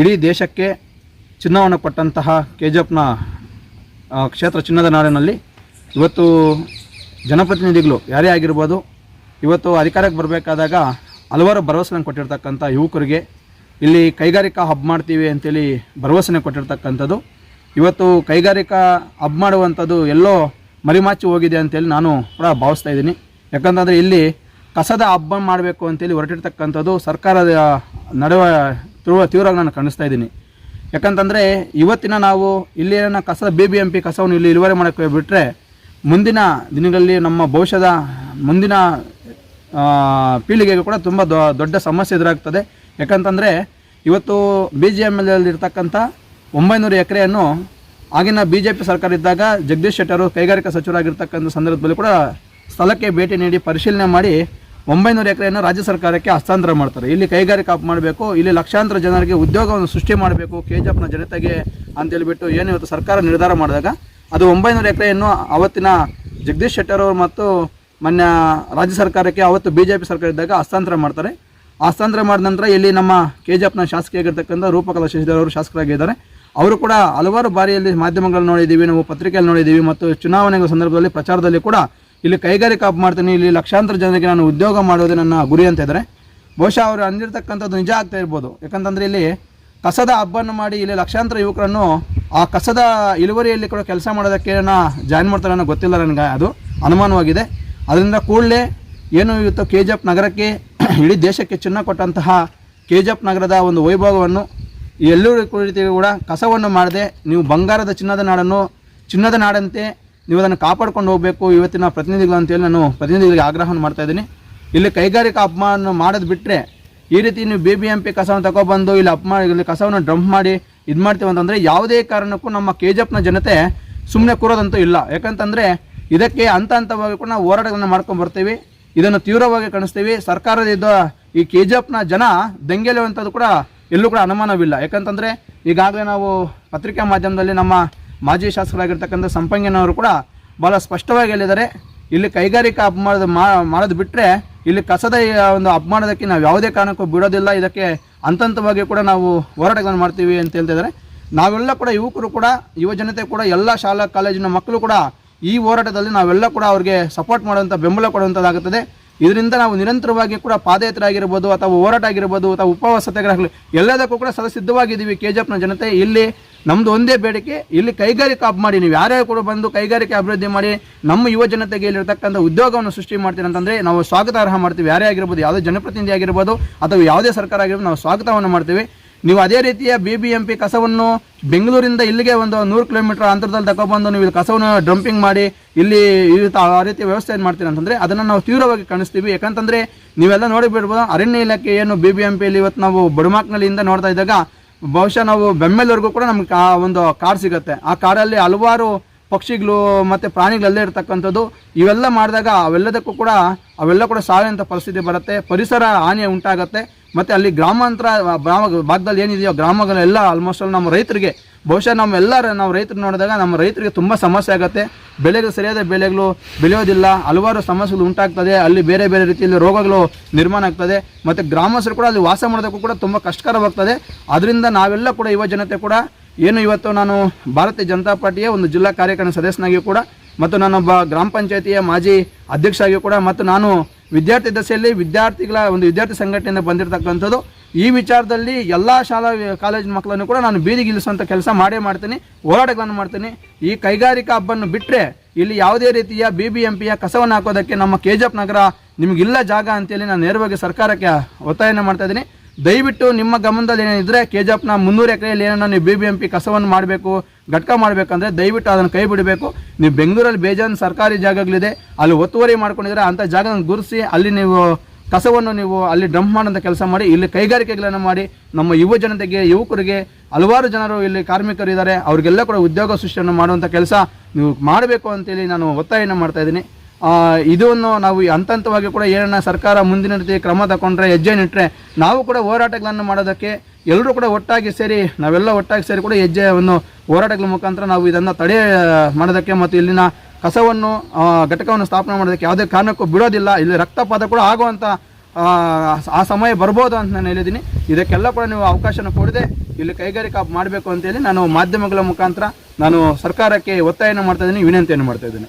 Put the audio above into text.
ಇಡೀ ದೇಶಕ್ಕೆ ಚಿನ್ನವನ್ನು ಕೊಟ್ಟಂತಹ ಕೆ ಜಿ ಕ್ಷೇತ್ರ ಚಿನ್ನದ ನಾಡಿನಲ್ಲಿ ಇವತ್ತು ಜನಪ್ರತಿನಿಧಿಗಳು ಯಾರೇ ಆಗಿರ್ಬೋದು, ಇವತ್ತು ಅಧಿಕಾರಕ್ಕೆ ಬರಬೇಕಾದಾಗ ಹಲವಾರು ಭರವಸೆಗಳನ್ನು ಕೊಟ್ಟಿರ್ತಕ್ಕಂಥ ಯುವಕರಿಗೆ ಇಲ್ಲಿ ಕೈಗಾರಿಕಾ ಹಬ್ ಮಾಡ್ತೀವಿ ಅಂತೇಳಿ ಭರವಸೆನ ಕೊಟ್ಟಿರ್ತಕ್ಕಂಥದ್ದು. ಇವತ್ತು ಕೈಗಾರಿಕಾ ಹಬ್ ಮಾಡುವಂಥದ್ದು ಎಲ್ಲೋ ಮರಿಮಾಚಿ ಹೋಗಿದೆ ಅಂತೇಳಿ ನಾನು ಕೂಡ ಭಾವಿಸ್ತಾ ಇದ್ದೀನಿ. ಯಾಕಂತಂದರೆ ಇಲ್ಲಿ ಕಸದ ಹಬ್ಬ ಮಾಡಬೇಕು ಅಂತೇಳಿ ಹೊರಟಿರ್ತಕ್ಕಂಥದ್ದು ಸರ್ಕಾರದ ನಡುವೆ ತೀವ್ರ ತೀವ್ರವಾಗಿ ನಾನು ಕಾಣಿಸ್ತಾ ಇದ್ದೀನಿ. ಯಾಕಂತಂದರೆ ಇವತ್ತಿನ ನಾವು ಇಲ್ಲಿನ ಕಸದ ಬಿ ಬಿ ಎಂ ಪಿ ಕಸವನ್ನು ಇಲ್ಲಿ ಇಳುವರಿ ಮಾಡೋಕ್ಕೆ ಬಿಟ್ಟರೆ ಮುಂದಿನ ದಿನಗಳಲ್ಲಿ ನಮ್ಮ ಭವಿಷ್ಯದ ಮುಂದಿನ ಪೀಳಿಗೆಗೆ ಕೂಡ ತುಂಬ ದೊಡ್ಡ ಸಮಸ್ಯೆ ಎದುರಾಗ್ತದೆ. ಯಾಕಂತಂದರೆ ಇವತ್ತು ಬಿ ಜಿ ಎಂ ಎಲ್ ಇರ್ತಕ್ಕಂಥ ಒಂಬೈನೂರು ಎಕರೆಯನ್ನು ಆಗಿನ ಬಿ ಜೆ ಪಿ ಸರ್ಕಾರ ಇದ್ದಾಗ ಜಗದೀಶ್ ಶೆಟ್ಟರು ಕೈಗಾರಿಕಾ ಸಚಿವರಾಗಿರ್ತಕ್ಕಂಥ ಸಂದರ್ಭದಲ್ಲಿ ಕೂಡ ಸ್ಥಳಕ್ಕೆ ಭೇಟಿ ನೀಡಿ ಪರಿಶೀಲನೆ ಮಾಡಿ ಒಂಬೈನೂರು ಎಕರೆಯನ್ನು ರಾಜ್ಯ ಸರ್ಕಾರಕ್ಕೆ ಹಸ್ತಾಂತರ ಮಾಡ್ತಾರೆ. ಇಲ್ಲಿ ಕೈಗಾರಿಕಾ ಮಾಡಬೇಕು, ಇಲ್ಲಿ ಲಕ್ಷಾಂತರ ಜನರಿಗೆ ಉದ್ಯೋಗವನ್ನು ಸೃಷ್ಟಿ ಮಾಡಬೇಕು ಕೆ ಜಿ ಎಫ್ನ ಜನತೆಗೆ ಅಂತೇಳ್ಬಿಟ್ಟು ಏನು ಇವತ್ತು ಸರ್ಕಾರ ನಿರ್ಧಾರ ಮಾಡಿದಾಗ, ಅದು ಒಂಬೈನೂರು ಎಕರೆಯನ್ನು ಅವತ್ತಿನ ಜಗದೀಶ್ ಶೆಟ್ಟರ್ ಅವರು ಮತ್ತು ಮೊನ್ನೆ ರಾಜ್ಯ ಸರ್ಕಾರಕ್ಕೆ ಅವತ್ತು ಬಿ ಜೆ ಪಿ ಸರ್ಕಾರ ಇದ್ದಾಗ ಹಸ್ತಾಂತರ ಮಾಡ್ತಾರೆ. ಹಸ್ತಾಂತರ ಮಾಡಿದ ನಂತರ ಇಲ್ಲಿ ನಮ್ಮ ಕೆ ಜಿ ಎಫ್ನ ಶಾಸಕಿಯಾಗಿರ್ತಕ್ಕಂಥ ರೂಪಕಲಾ ಶಶಿಧರ್ ಅವರು ಶಾಸಕರಾಗಿದ್ದಾರೆ. ಅವರು ಕೂಡ ಹಲವಾರು ಬಾರಿಯಲ್ಲಿ ಮಾಧ್ಯಮಗಳಲ್ಲಿ ನೋಡಿದ್ದೀವಿ, ನಾವು ಪತ್ರಿಕೆಯಲ್ಲಿ ನೋಡಿದ್ದೀವಿ ಮತ್ತು ಚುನಾವಣೆಗಳ ಸಂದರ್ಭದಲ್ಲಿ ಪ್ರಚಾರದಲ್ಲಿ ಕೂಡ ಇಲ್ಲಿ ಕೈಗಾರಿಕಾ ಮಾಡ್ತೀನಿ, ಇಲ್ಲಿ ಲಕ್ಷಾಂತರ ಜನರಿಗೆ ನಾನು ಉದ್ಯೋಗ ಮಾಡೋದೇ ನನ್ನ ಗುರಿ ಅಂತ ಇದ್ದಾರೆ. ಬಹುಶಃ ಅವರು ಅಂದಿರ್ತಕ್ಕಂಥದ್ದು ನಿಜ ಆಗ್ತಾ ಇರ್ಬೋದು. ಯಾಕಂತಂದರೆ ಇಲ್ಲಿ ಕಸದ ಹಬ್ಬವನ್ನು ಮಾಡಿ ಇಲ್ಲಿ ಲಕ್ಷಾಂತರ ಯುವಕರನ್ನು ಆ ಕಸದ ಇಳುವರಿಯಲ್ಲಿ ಕೂಡ ಕೆಲಸ ಮಾಡೋದಕ್ಕೆ ಜಾಯಿನ್ ಮಾಡ್ತಾರೆ ಅನ್ನೋ ಗೊತ್ತಿಲ್ಲ ನನಗೆ, ಅದು ಅನುಮಾನವಾಗಿದೆ. ಅದರಿಂದ ಕೂಡಲೇ ಏನು ಇವತ್ತು ಕೆ ಜಿ ಎಫ್ ನಗರಕ್ಕೆ ಇಡೀ ದೇಶಕ್ಕೆ ಚಿನ್ನ ಕೊಟ್ಟಂತಹ ಕೆ ಜಿ ಎಫ್ ನಗರದ ಒಂದು ವೈಭವವನ್ನು ಎಲ್ಲರೂ ಕೂಡ ಕಸವನ್ನು ಮಾಡದೆ ನೀವು ಬಂಗಾರದ ಚಿನ್ನದ ನಾಡನ್ನು ಚಿನ್ನದ ನಾಡಂತೆ ನೀವು ಅದನ್ನು ಕಾಪಾಡ್ಕೊಂಡು ಹೋಗಬೇಕು. ಇವತ್ತಿನ ಪ್ರತಿನಿಧಿಗಳು ಅಂತೇಳಿ ನಾನು ಪ್ರತಿನಿಧಿಗಳಿಗೆ ಆಗ್ರಹವನ್ನು ಮಾಡ್ತಾ ಇದ್ದೀನಿ. ಇಲ್ಲಿ ಕೈಗಾರಿಕಾ ಅಪಮಾನ ಮಾಡೋದು ಬಿಟ್ಟರೆ ಈ ರೀತಿ ನೀವು ಬಿ ಬಿ ಎಂ ಪಿ ಕಸವನ್ನು ತಗೊಬಂದು ಇಲ್ಲಿ ಅಪಮಾನ ಇಲ್ಲಿ ಕಸವನ್ನು ಡ್ರಂಪ್ ಮಾಡಿ ಇದು ಮಾಡ್ತೀವಿ ಅಂತಂದರೆ ಯಾವುದೇ ಕಾರಣಕ್ಕೂ ನಮ್ಮ ಕೆ ಜಿ ಎಫ್ನ ಜನತೆ ಸುಮ್ಮನೆ ಕೂರೋದಂತೂ ಇಲ್ಲ. ಯಾಕಂತಂದರೆ ಇದಕ್ಕೆ ಹಂತ ಹಂತವಾಗಿ ಕೂಡ ನಾವು ಹೋರಾಟಗಳನ್ನು ಮಾಡ್ಕೊಂಡು ಬರ್ತೀವಿ. ಇದನ್ನು ತೀವ್ರವಾಗಿ ಕಾಣಿಸ್ತೀವಿ ಸರ್ಕಾರದಿಂದ ಈ ಕೆ ಜಿ ಎಫ್ನ ಜನ ದಂಗೆಲೆಯುವಂಥದ್ದು ಕೂಡ ಎಲ್ಲೂ ಕೂಡ ಅನುಮಾನವಿಲ್ಲ. ಯಾಕಂತಂದರೆ ಈಗಾಗಲೇ ನಾವು ಪತ್ರಿಕಾ ಮಾಧ್ಯಮದಲ್ಲಿ ನಮ್ಮ ಮಾಜಿ ಶಾಸಕರಾಗಿರ್ತಕ್ಕಂಥ ಸಂಪಂಗಿನವರು ಕೂಡ ಭಾಳ ಸ್ಪಷ್ಟವಾಗಿ ಹೇಳಿದ್ದಾರೆ. ಇಲ್ಲಿ ಕೈಗಾರಿಕಾ ಅಪಮಾನದ ಮಾಡೋದು ಬಿಟ್ಟರೆ ಇಲ್ಲಿ ಕಸದ ಒಂದು ಅಪಮಾನದಕ್ಕೆ ನಾವು ಯಾವುದೇ ಕಾರಣಕ್ಕೂ ಬಿಡೋದಿಲ್ಲ. ಇದಕ್ಕೆ ಹಂತ ಹಂತವಾಗಿ ಕೂಡ ನಾವು ಹೋರಾಟಗಳನ್ನು ಮಾಡ್ತೀವಿ ಅಂತ ಹೇಳ್ತಿದ್ದಾರೆ. ನಾವೆಲ್ಲ ಕೂಡ ಯುವಕರು ಕೂಡ, ಯುವ ಜನತೆ ಕೂಡ, ಎಲ್ಲ ಶಾಲಾ, ಕಾಲೇಜಿನ ಮಕ್ಕಳು ಕೂಡ ಈ ಹೋರಾಟದಲ್ಲಿ ನಾವೆಲ್ಲ ಕೂಡ ಅವ್ರಿಗೆ ಸಪೋರ್ಟ್ ಮಾಡುವಂಥ ಬೆಂಬಲ ಕೊಡುವಂಥದ್ದಾಗುತ್ತದೆ ಇದರಿಂದ ನಾವು ನಿರಂತರವಾಗಿ ಕೂಡ ಪಾದಯಾತ್ರೆ ಆಗಿರ್ಬೋದು ಅಥವಾ ಹೋರಾಟ ಆಗಿರ್ಬೋದು ಅಥವಾ ಉಪವಾಸ ಸತ್ಯಾಗ್ರಹಗಳು ಎಲ್ಲದಕ್ಕೂ ಕೂಡ ಸದಸಿದ್ಧವಾಗಿದ್ದೀವಿ ಕೆ ಜಿ ಎಫ್ನ ಜನತೆ. ಇಲ್ಲಿ ನಮ್ಮದು ಒಂದೇ ಬೇಡಿಕೆ, ಇಲ್ಲಿ ಕೈಗಾರಿಕಾ ಹಬ್ ಮಾಡಿ, ನೀವು ಯಾರ್ಯಾರು ಕೂಡ ಬಂದು ಕೈಗಾರಿಕೆ ಅಭಿವೃದ್ಧಿ ಮಾಡಿ, ನಮ್ಮ ಯುವ ಜನತೆಗೆ ಇಲ್ಲಿರ್ತಕ್ಕಂಥ ಉದ್ಯೋಗವನ್ನು ಸೃಷ್ಟಿ ಮಾಡ್ತೀರಿ ಅಂತಂದರೆ, ನಾವು ಸ್ವಾಗತಾರ್ಹ ಮಾಡ್ತೀವಿ. ಯಾರೇ ಆಗಿರ್ಬೋದು, ಯಾವುದೇ ಜನಪ್ರತಿನಿಧಿ ಆಗಿರ್ಬೋದು, ಅಥವಾ ಯಾವುದೇ ಸರ್ಕಾರ ಆಗಿರ್ಬೋದು, ನಾವು ಸ್ವಾಗತವನ್ನು ಮಾಡ್ತೀವಿ. ನೀವು ಅದೇ ರೀತಿಯ ಬಿ ಬಿ ಎಂ ಪಿ ಕಸವನ್ನು ಬೆಂಗಳೂರಿಂದ ಇಲ್ಲಿಗೆ ಒಂದು ನೂರು ಕಿಲೋಮೀಟರ್ ಅಂತರದಲ್ಲಿ ತಗೊಬಂದು ನೀವು ಇಲ್ಲಿ ಕಸವನ್ನು ಡಂಪಿಂಗ್ ಮಾಡಿ ಇಲ್ಲಿ ಆ ರೀತಿ ವ್ಯವಸ್ಥೆ ಏನು ಮಾಡ್ತೀರಿ ಅಂತಂದರೆ ಅದನ್ನು ನಾವು ತೀವ್ರವಾಗಿ ಕಾಣಿಸ್ತೀವಿ. ಯಾಕಂತಂದರೆ ನೀವೆಲ್ಲ ನೋಡಿಬಿಡ್ಬೋದು, ಅರಣ್ಯ ಇಲಾಖೆ ಏನು ಬಿ ಬಿ ಎಂ ಪಿಯಲ್ಲಿ ಇವತ್ತು ನಾವು ಬಡುಮಾಕ್ನಲ್ಲಿಂದ ನೋಡ್ತಾ ಇದ್ದಾಗ ಬಹುಶಃ ನಾವು ಬೆಮ್ಮೆಲ್ವರೆಗೂ ಕೂಡ ನಮ್ಗೆ ಆ ಒಂದು ಕಾರ್ ಸಿಗುತ್ತೆ. ಆ ಕಾರಲ್ಲಿ ಹಲವಾರು ಪಕ್ಷಿಗಳು ಮತ್ತು ಪ್ರಾಣಿಗಳಲ್ಲೇ ಇರ್ತಕ್ಕಂಥದ್ದು, ಇವೆಲ್ಲ ಮಾಡಿದಾಗ ಅವೆಲ್ಲದಕ್ಕೂ ಕೂಡ, ಅವೆಲ್ಲ ಕೂಡ ಸಾಯುವಂಥ ಪರಿಸ್ಥಿತಿ ಬರುತ್ತೆ. ಪರಿಸರ ಹಾನಿ ಉಂಟಾಗುತ್ತೆ. ಮತ್ತು ಅಲ್ಲಿ ಗ್ರಾಮಾಂತರ, ಗ್ರಾಮ, ಭಾಗದಲ್ಲಿ ಏನಿದೆಯೋ ಗ್ರಾಮಗಳೆಲ್ಲ ಆಲ್ಮೋಸ್ಟ್ ಆಲ್ ನಮ್ಮ ರೈತರಿಗೆ, ಬಹುಶಃ ನಮ್ಮೆಲ್ಲರ ನಾವು ರೈತರು ನೋಡಿದಾಗ ನಮ್ಮ ರೈತರಿಗೆ ತುಂಬ ಸಮಸ್ಯೆ ಆಗುತ್ತೆ. ಬೆಳೆಗಳು ಸರಿಯಾದ ಬೆಳೆಗಳು ಬೆಳೆಯೋದಿಲ್ಲ, ಹಲವಾರು ಸಮಸ್ಯೆಗಳು ಉಂಟಾಗ್ತದೆ, ಅಲ್ಲಿ ಬೇರೆ ಬೇರೆ ರೀತಿಯಲ್ಲಿ ರೋಗಗಳು ನಿರ್ಮಾಣ ಆಗ್ತದೆ, ಮತ್ತು ಗ್ರಾಮಸ್ಥರು ಕೂಡ ಅಲ್ಲಿ ವಾಸ ಮಾಡೋದಕ್ಕೂ ಕೂಡ ತುಂಬ ಕಷ್ಟಕರವಾಗ್ತದೆ. ಅದರಿಂದ ನಾವೆಲ್ಲ ಕೂಡ ಯುವ ಜನತೆ ಕೂಡ, ಏನು ಇವತ್ತು ನಾನು ಭಾರತೀಯ ಜನತಾ ಪಾರ್ಟಿಯ ಒಂದು ಜಿಲ್ಲಾ ಕಾರ್ಯಕಾರಿಣಿ ಸದಸ್ಯನಾಗಿಯೂ ಕೂಡ, ಮತ್ತು ನಾನೊಬ್ಬ ಗ್ರಾಮ ಪಂಚಾಯತಿಯ ಮಾಜಿ ಅಧ್ಯಕ್ಷ ಆಗಿಯೂ ಕೂಡ, ಮತ್ತು ನಾನು ವಿದ್ಯಾರ್ಥಿ ದಶೆಯಲ್ಲಿ ವಿದ್ಯಾರ್ಥಿಗಳ ಒಂದು ವಿದ್ಯಾರ್ಥಿ ಸಂಘಟನೆಯಿಂದ ಬಂದಿರತಕ್ಕಂಥದ್ದು, ಈ ವಿಚಾರದಲ್ಲಿ ಎಲ್ಲ ಶಾಲಾ ಕಾಲೇಜಿನ ಮಕ್ಕಳನ್ನು ಕೂಡ ನಾನು ಬೀದಿಗೆ ಇಳಿಸುವಂಥ ಕೆಲಸ ಮಾಡೇ ಮಾಡ್ತೀನಿ, ಹೋರಾಟಗಳನ್ನು ಮಾಡ್ತೀನಿ. ಈ ಕೈಗಾರಿಕಾ ಹಬ್ಬನ್ನು ಬಿಟ್ಟರೆ ಇಲ್ಲಿ ಯಾವುದೇ ರೀತಿಯ ಬಿ ಬಿ ಎಂ ಪಿಯ ಕಸವನ್ನು ಹಾಕೋದಕ್ಕೆ ನಮ್ಮ ಕೆ ಜಿ ಎಫ್ ನಗರ ನಿಮಗಿಲ್ಲ ಜಾಗ ಅಂತೇಳಿ ನಾನು ನೇರವಾಗಿ ಸರ್ಕಾರಕ್ಕೆ ಒತ್ತಾಯನ ಮಾಡ್ತಾ ಇದ್ದೀನಿ. ದಯವಿಟ್ಟು ನಿಮ್ಮ ಗಮನದಲ್ಲಿ ಏನಿದ್ರೆ ಕೆ ಜಿ ಎಫ್ನ ಮುನ್ನೂರು ಎಕರೆಯಲ್ಲಿ ಏನನ್ನ ನೀವು ಬಿ ಬಿ ಎಂ ಪಿ ಕಸವನ್ನು ಮಾಡಬೇಕು, ಘಟಕ ಮಾಡಬೇಕಂದ್ರೆ ದಯವಿಟ್ಟು ಅದನ್ನು ಕೈ ಬಿಡಬೇಕು. ನೀವು ಬೆಂಗಳೂರಲ್ಲಿ ಬೇಜಾನ್ ಸರ್ಕಾರಿ ಜಾಗಗಳಿದೆ, ಅಲ್ಲಿ ಒತ್ತುವರಿ ಮಾಡ್ಕೊಂಡಿದ್ರೆ ಅಂಥ ಜಾಗನ ಗುರುಸಿ, ಅಲ್ಲಿ ನೀವು ಕಸವನ್ನು ನೀವು ಅಲ್ಲಿ ಡಂಪ್ ಮಾಡೋಂಥ ಕೆಲಸ ಮಾಡಿ, ಇಲ್ಲಿ ಕೈಗಾರಿಕೆಗಳನ್ನು ಮಾಡಿ, ನಮ್ಮ ಯುವ ಜನತೆಗೆ, ಯುವಕರಿಗೆ, ಹಲವಾರು ಜನರು ಇಲ್ಲಿ ಕಾರ್ಮಿಕರು ಇದ್ದಾರೆ, ಅವರಿಗೆಲ್ಲ ಕೂಡ ಉದ್ಯೋಗ ಸೃಷ್ಟಿಯನ್ನು ಮಾಡುವಂಥ ಕೆಲಸ ನೀವು ಮಾಡಬೇಕು ಅಂತೇಳಿ ನಾನು ಒತ್ತಾಯನ ಮಾಡ್ತಾ ಇದ್ದೀನಿ. ಇದನ್ನು ನಾವು ಹಂತ ಹಂತವಾಗಿ ಕೂಡ ಏನನ್ನ ಸರ್ಕಾರ ಮುಂದಿನ ರೀತಿ ಕ್ರಮ ತಗೊಂಡ್ರೆ ಹೆಜ್ಜೆ ನಿಟ್ಟರೆ ನಾವು ಕೂಡ ಹೋರಾಟಗಳನ್ನು ಮಾಡೋದಕ್ಕೆ ಎಲ್ಲರೂ ಕೂಡ ಒಟ್ಟಾಗಿ ಸೇರಿ ನಾವೆಲ್ಲ ಒಟ್ಟಾಗಿ ಸೇರಿ ಕೂಡ ಹೆಜ್ಜೆಯನ್ನು ಹೋರಾಟಗಳ ಮುಖಾಂತರ ನಾವು ಇದನ್ನು ತಡೆ ಮಾಡೋದಕ್ಕೆ ಮತ್ತು ಇಲ್ಲಿನ ಕಸವನ್ನು ಘಟಕವನ್ನು ಸ್ಥಾಪನೆ ಮಾಡೋದಕ್ಕೆ ಯಾವುದೇ ಕಾರಣಕ್ಕೂ ಬಿಡೋದಿಲ್ಲ. ಇಲ್ಲಿ ರಕ್ತಪಾತ ಕೂಡ ಆಗುವಂಥ ಆ, ಸಮಯ ಬರ್ಬೋದು ಅಂತ ನಾನು ಹೇಳಿದ್ದೀನಿ. ಇದಕ್ಕೆಲ್ಲ ಕೂಡ ನೀವು ಅವಕಾಶನ ಕೊಡದೆ ಇಲ್ಲಿ ಕೈಗಾರಿಕಾ ಮಾಡಬೇಕು ಅಂತೇಳಿ ನಾನು ಮಾಧ್ಯಮಗಳ ಮುಖಾಂತರ ನಾನು ಸರ್ಕಾರಕ್ಕೆ ಒತ್ತಾಯನ ಮಾಡ್ತಾ ಇದ್ದೀನಿ ವಿನಂತಿಯನ್ನು ಮಾಡ್ತಾ ಇದ್ದೀನಿ.